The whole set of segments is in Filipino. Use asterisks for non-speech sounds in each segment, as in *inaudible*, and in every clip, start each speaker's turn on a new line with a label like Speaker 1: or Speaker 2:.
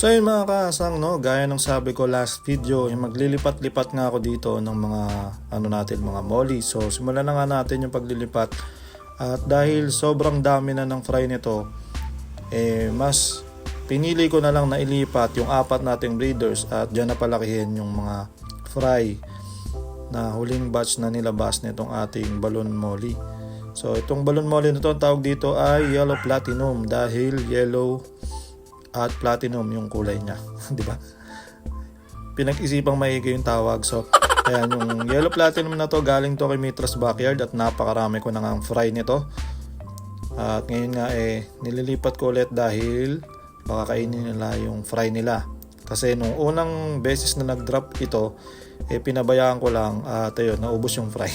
Speaker 1: So yun mga kaasang, no, gaya ng sabi ko last video, eh, maglilipat-lipat nga ako dito ng mga ano natin, mga molly. So simulan na nga natin yung paglilipat. At dahil sobrang dami na ng fry nito, eh mas pinili ko na lang na ilipat yung apat nating breeders at dyan na palakihin yung mga fry na huling batch na nilabas nitong ating balloon molly. So itong balloon molly na to, tawag dito ay yellow platinum dahil yellow at platinum yung kulay niya, *laughs* 'di ba? Pinag-isipang maigi yung tawag. So *laughs* ayan yung yellow platinum na to galing to kay Mitras Backyard at napakarami ko na ngang fry nito. At ngayon nga eh nililipat ko ulit dahil baka kainin nila yung fry nila. Kasi nung unang beses na nag-drop ito, eh pinabayaan ko lang at ayun, naubos yung fry.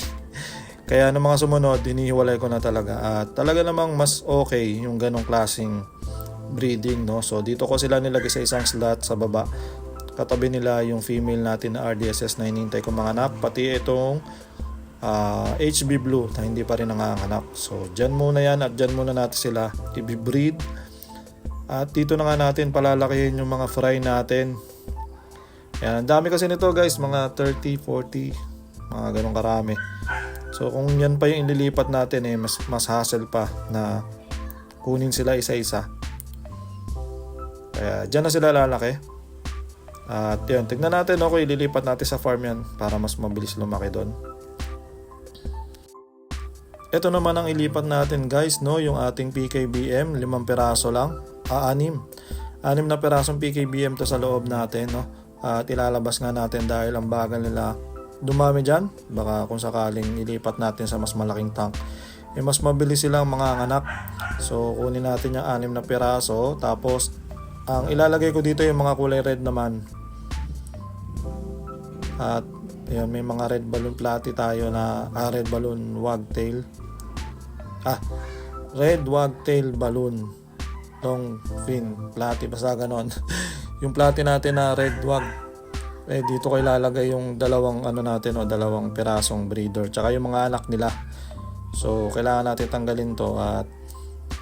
Speaker 1: *laughs* Kaya ng mga sumunod, inihiwalay ko na talaga. At talaga namang mas okay yung ganong klaseng breeding, no? So dito ko sila nilagay sa isang slot sa baba. Katabi nila yung female natin na RDSS na hinintay ko mga anak, pati itong ah, HB Blue na hindi pa rin nanganganak. So dyan muna yan at dyan muna natin sila i-breed. At dito na nga natin palalakihin yung mga fry natin. Yan, ang dami kasi nito guys, mga 30, 40, mga ganong karami. So kung yan pa yung ililipat natin eh, mas, mas hassle pa na kunin sila isa-isa. Kaya dyan na sila lalaki. At yun, tignan natin ako, ililipat natin sa farm yan para mas mabilis lumaki doon. Ito naman ang ilipat natin guys, no, yung ating PKBM, limang piraso lang, ah, anim. Anim na pirasong PKBM to sa loob natin, no. At ilalabas nga natin dahil ang bagal nila dumami dyan. Baka kung sakaling ilipat natin sa mas malaking tank, eh mas mabilis silang mga anak. So kunin natin yung anim na piraso, tapos ang ilalagay ko dito yung mga kulay red naman. At yun, may mga red balloon platy tayo na ah, red balloon wagtail. Ah, red wagtail balloon long fin platy basta ganon. *laughs* yung platy natin na red wag eh dito ko ilalagay yung dalawang ano natin o dalawang pirasong breeder tsaka yung mga anak nila. So kailangan natin tanggalin to at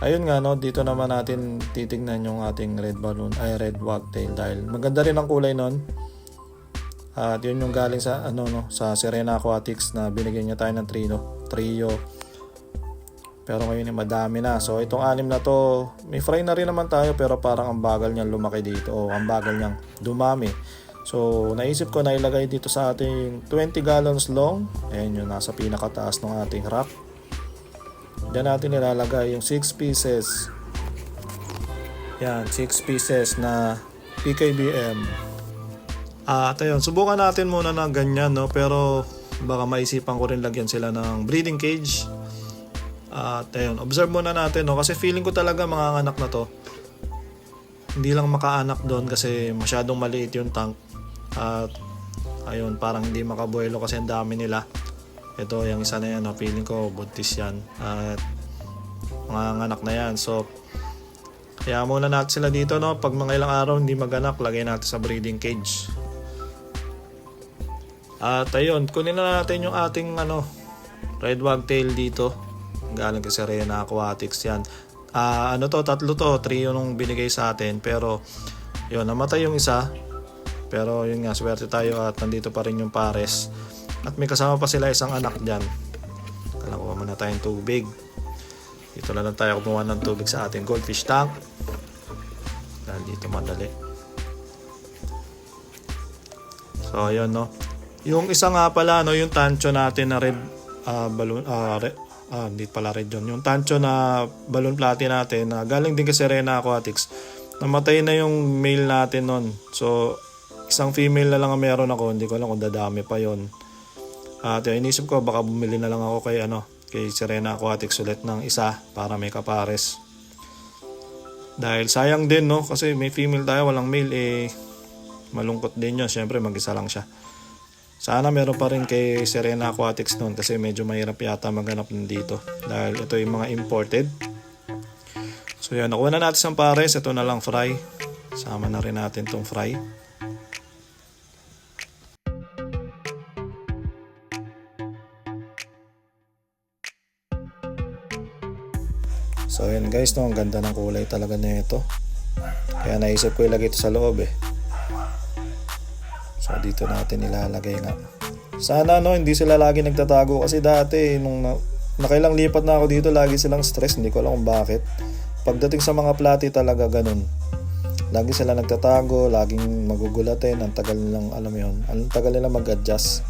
Speaker 1: ayun nga no dito naman natin titignan yung ating red balloon ay red wagtail dahil maganda rin ang kulay nun. At yun yung galing sa ano no sa Serena Aquatics na binigyan niya tayo ng trino, trio. Pero ngayon ay madami na. So itong anim na to, may fry na rin naman tayo pero parang ang bagal niyang lumaki dito o ang bagal niyang dumami. So naisip ko na ilagay dito sa ating 20 gallons long. Ayan yung nasa pinakataas ng ating rack. Diyan natin nilalagay yung 6 pieces. Yan, 6 pieces na PKBM. Ah, at ayun, subukan natin muna ng ganyan, no? Pero baka maisipan ko rin lagyan sila ng breeding cage. At ayun, observe muna natin, no? Kasi feeling ko talaga mga anak na to. Hindi lang makaanak doon kasi masyadong maliit yung tank. At ayun, parang hindi makabuelo kasi ang dami nila. Ito, yung isa na yan, no? ko buntis yan. At mga anak na yan. So, kaya muna natin sila dito, no? Pag mga ilang araw hindi maganak, lagay natin sa breeding cage. At ayun, kunin na natin yung ating ano, red wagtail dito. Galing kay Serena Aquatics yan. Ah, ano to, tatlo to, trio nung binigay sa atin. Pero, yun, namatay yung isa. Pero yun nga, swerte tayo at nandito pa rin yung pares. At may kasama pa sila isang anak dyan. Kala ko muna tayong tubig. Dito na lang tayo kumuha ng tubig sa ating goldfish tank. Dahil dito madali. So, ayun, no. Yung isa nga pala, no, yung tancho natin na red ah, balloon, ah, re- ah, hindi pala red yun. Yung tancho na balloon platy natin, na galing din kay Serena Aquatics, namatay na yung male natin nun. So, isang female na lang ang meron ako, hindi ko alam kung dadami pa yon At yun, inisip ko, baka bumili na lang ako kay, ano, kay Serena Aquatics ulit ng isa para may kapares. Dahil sayang din, no? Kasi may female tayo, walang male, eh, malungkot din yun. Siyempre, mag-isa lang siya. Sana meron pa rin kay Serena Aquatics noon kasi medyo mahirap yata maghanap dito dahil ito yung mga imported. So yan, nakuha na natin isang pares. Ito na lang fry. Sama na rin natin tong fry. So yan guys, no, ang ganda ng kulay talaga na ito. Kaya naisip ko ilagay ito sa loob eh. So dito natin ilalagay nga. Sana no, hindi sila lagi nagtatago kasi dati nung na, nakailang lipat na ako dito, lagi silang stress, hindi ko alam kung bakit. Pagdating sa mga plati talaga ganun. Lagi sila nagtatago, laging magugulatin, ang tagal nilang, alam yun, ang tagal nilang mag-adjust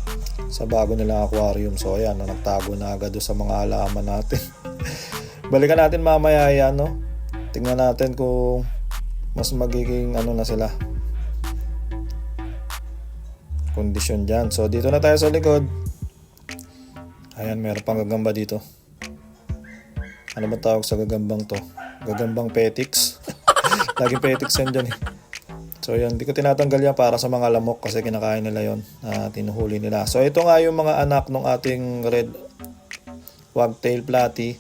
Speaker 1: sa bago nilang aquarium. So ayan, no, nagtago na agad sa mga alaman natin. *laughs* Balikan natin mamaya yan, no? Tingnan natin kung mas magiging ano na sila. Kondisyon dyan. So dito na tayo sa likod. Ayan, meron pang gagamba dito. Ano ba tawag sa gagambang to? Gagambang petix. *laughs* Laging petix yan dyan eh. So yun, hindi ko tinatanggal yan para sa mga lamok kasi kinakain nila yon na tinuhuli nila. So ito nga yung mga anak ng ating red wagtail platy.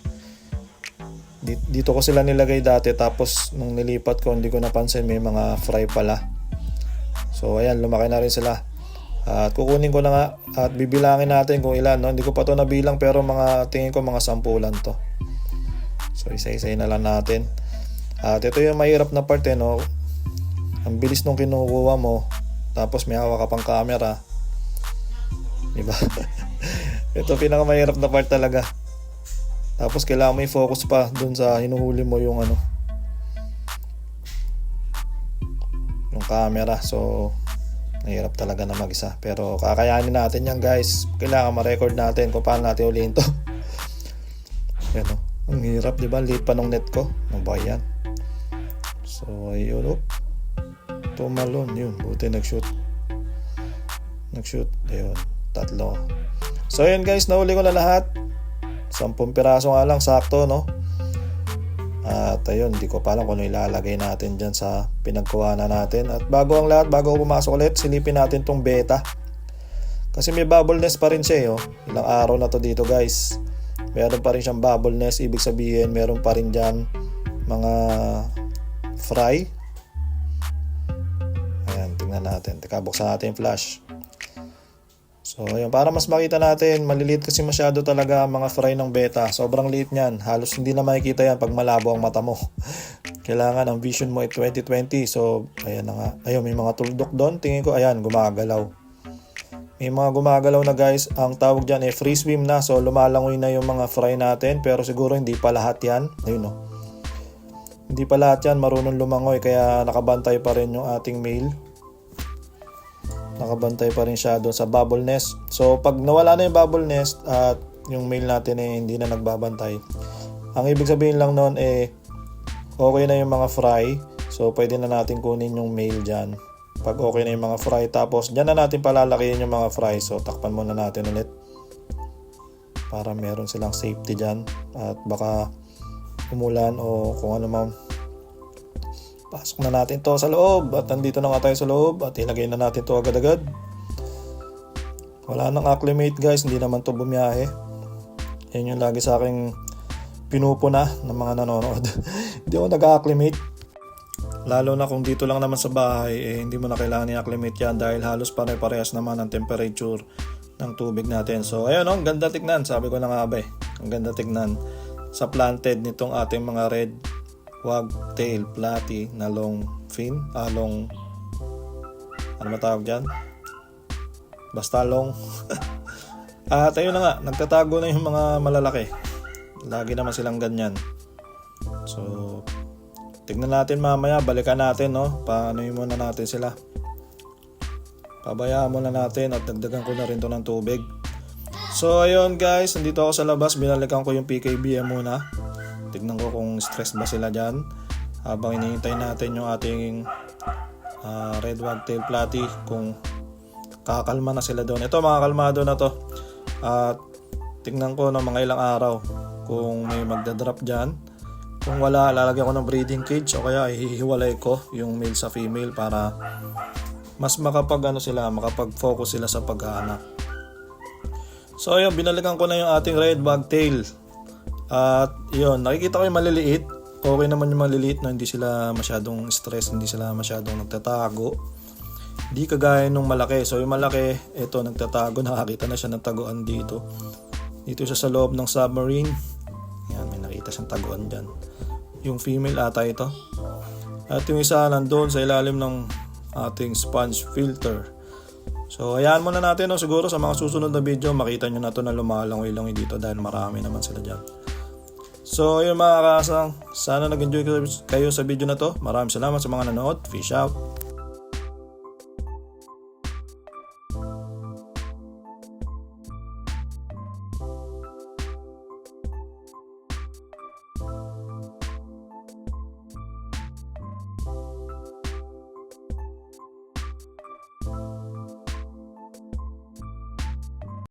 Speaker 1: Di- Dito ko sila nilagay dati tapos nung nilipat ko hindi ko napansin may mga fry pala. So ayan, lumaki na rin sila. At kukunin ko na nga at bibilangin natin kung ilan. No? Hindi ko pa to nabilang pero mga tingin ko mga sampulan to. So isa-isa na lang natin. At ito yung mahirap na part eh, no? Ang bilis nung kinukuha mo. Tapos may hawak ka pang camera. Diba? *laughs* ito pinakamahirap na part talaga. Tapos kailangan mo i-focus pa dun sa hinuhuli mo yung ano. Yung camera. So, Mahirap talaga na mag-isa. Pero kakayanin natin yan guys. Kailangan ma-record natin kung paano natin ulihin to. *laughs* yan o. Ang hirap di ba? Late pa nung net ko. Ano? So ayun o. Tumalon. Yun. Buti nag-shoot. Nag-shoot. Ayun. Tatlo. So ayun guys. Nahuli ko na lahat. Sampung piraso nga lang. Sakto no? At ayun, hindi ko pa alam kung ano ilalagay natin dyan sa pinagkuha na natin. At bago ang lahat, bago pumasok ulit, silipin natin tong beta. Kasi may bubble nest pa rin siya eh, oh. Ilang araw na to dito guys. Meron pa rin siyang bubble nest, ibig sabihin meron pa rin dyan mga fry. Ayan, tingnan natin. Teka, buksan natin yung flash. So, ayun, para mas makita natin, maliliit kasi masyado talaga ang mga fry ng beta. Sobrang liit niyan. Halos hindi na makikita yan pag malabo ang mata mo. *laughs* Kailangan ang vision mo ay 2020. So, ayan na nga. Ayun, may mga tuldok doon. Tingin ko, ayan, gumagalaw. May mga gumagalaw na guys. Ang tawag dyan ay free swim na. So, lumalangoy na yung mga fry natin. Pero siguro hindi pa lahat yan. Ayun o. Hindi pa lahat yan marunong lumangoy. Kaya nakabantay pa rin yung ating male nakabantay pa rin siya doon sa bubble nest. So pag nawala na yung bubble nest at yung male natin eh hindi na nagbabantay. Ang ibig sabihin lang noon eh okay na yung mga fry. So pwede na natin kunin yung male dyan. Pag okay na yung mga fry tapos dyan na natin palalakihin yung mga fry. So takpan muna natin ulit. Para meron silang safety dyan. At baka umulan o kung ano man Pasok na natin to sa loob at nandito na nga tayo sa loob at ilagay na natin to agad-agad. Wala nang acclimate guys, hindi naman to bumiyahe. Yan yung lagi sa aking pinupuna ng mga nanonood. *laughs* hindi ako nag-acclimate. Lalo na kung dito lang naman sa bahay, eh, hindi mo na kailangan i-acclimate yan dahil halos pare-parehas naman ang temperature ng tubig natin. So ayun, oh, ang ganda tignan. Sabi ko na nga ba eh, ang ganda tignan sa planted nitong ating mga red wagtail platy na long fin, ah, long ano matawag dyan? Basta long. *laughs* At ayun na nga, nagtatago na yung mga malalaki. Lagi naman silang ganyan. So, tignan natin mamaya, balikan natin, no? Paano yun muna natin sila. Pabayaan muna natin at dagdagan ko na rin to ng tubig. So, ayun guys, nandito ako sa labas, binalikan ko yung PKBM muna. Tignan ko stress ba sila dyan. Habang hinihintay natin yung ating ah, red wagtail platy kung kakalma na sila doon. Ito mga kalmado na to. At tignan ko ng mga ilang araw kung may magdadrop dyan. Kung wala, lalagyan ko ng breeding cage o kaya ihihiwalay ko yung male sa female para mas makapag ano sila, makapag-focus sila sa pag-aanak. So ayun, binalikan ko na yung ating red wagtail. At yun, nakikita ko yung maliliit. Okay naman yung maliliit na hindi sila masyadong stress, hindi sila masyadong nagtatago. Hindi kagaya nung malaki. So yung malaki, ito nagtatago, *laughs* nakakita na siya ng taguan dito. Dito siya sa loob ng submarine. Yan, may nakita siyang taguan dyan. Yung female ata ito. At yung isa nandun sa ilalim ng ating sponge filter. So, hayaan muna natin no, siguro sa mga susunod na video, makita nyo na to na lumalangoy-langoy dito dahil marami naman sila dyan. So, yun mga kasang, sana nag-enjoy kayo sa video na to. Maraming salamat sa mga nanood. Fish out!